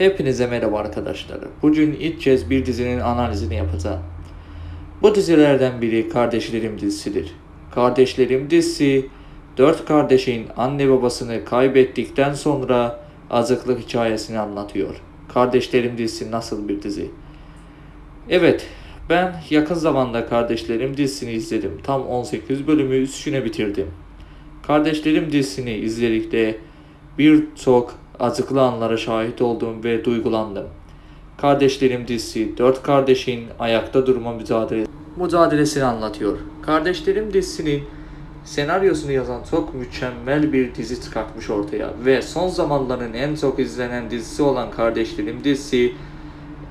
Hepinize merhaba arkadaşlar. Bugün ilk bir dizinin analizini yapacağım. Bu dizilerden biri Kardeşlerim dizisidir. Kardeşlerim dizisi, dört kardeşin anne babasını kaybettikten sonra azıklık hikayesini anlatıyor. Kardeşlerim dizisi nasıl bir dizi? Evet, ben yakın zamanda Kardeşlerim dizisini izledim. Tam 18 bölümü üstüne bitirdim. Kardeşlerim dizisini izledikte birçok acıklı anlara şahit oldum ve duygulandım. Kardeşlerim dizisi dört kardeşin ayakta durma mücadele mücadelesini anlatıyor. Kardeşlerim dizisinin senaryosunu yazan çok mükemmel bir dizi çıkartmış ortaya ve son zamanların en çok izlenen dizisi olan Kardeşlerim dizisi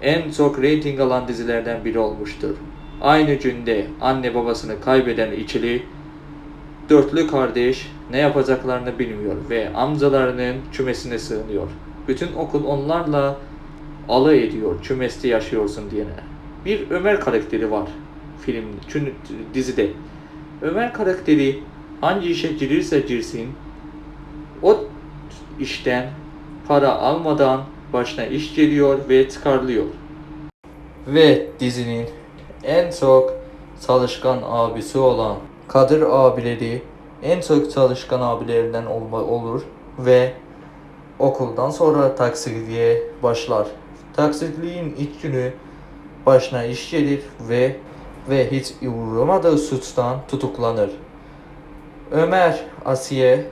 en çok reyting alan dizilerden biri olmuştur. Aynı günde anne babasını kaybeden ikili Dörtlü kardeş ne yapacaklarını bilmiyor ve amcalarının kümesine sığınıyor. Bütün okul onlarla alay ediyor kümeste yaşıyorsun diyene. Bir Ömer karakteri var film dizide. Ömer karakteri hangi işe girirse girsin o işten para almadan başına iş geliyor ve çıkarılıyor. Ve dizinin en çok çalışkan abisi olan Kadir abileri en çok çalışkan abilerinden olur ve okuldan sonra taksitliğe başlar. Taksitliğin ilk günü başına iş gelir ve ve hiç uğramadığı suçtan tutuklanır. Ömer Asiye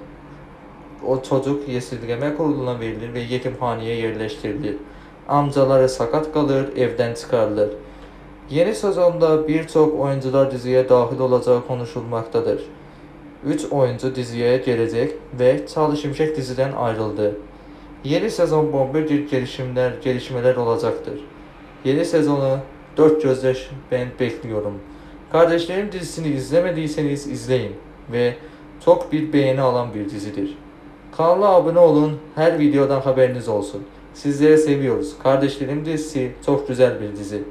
o çocuk esirgeme kuruluna verilir ve yetimhaneye yerleştirilir. Amcaları sakat kalır, evden çıkarılır. Yeni sezonda birçok oyuncular diziye dahil olacağı konuşulmaktadır. 3 oyuncu diziye gelecek ve Charlie Şimşek diziden ayrıldı. Yeni sezon bomba bir gelişimler, gelişmeler olacaktır. Yeni sezonu dört gözle ben bekliyorum. Kardeşlerim dizisini izlemediyseniz izleyin ve çok bir beğeni alan bir dizidir. Kanala abone olun, her videodan haberiniz olsun. Sizleri seviyoruz. Kardeşlerim dizisi çok güzel bir dizi.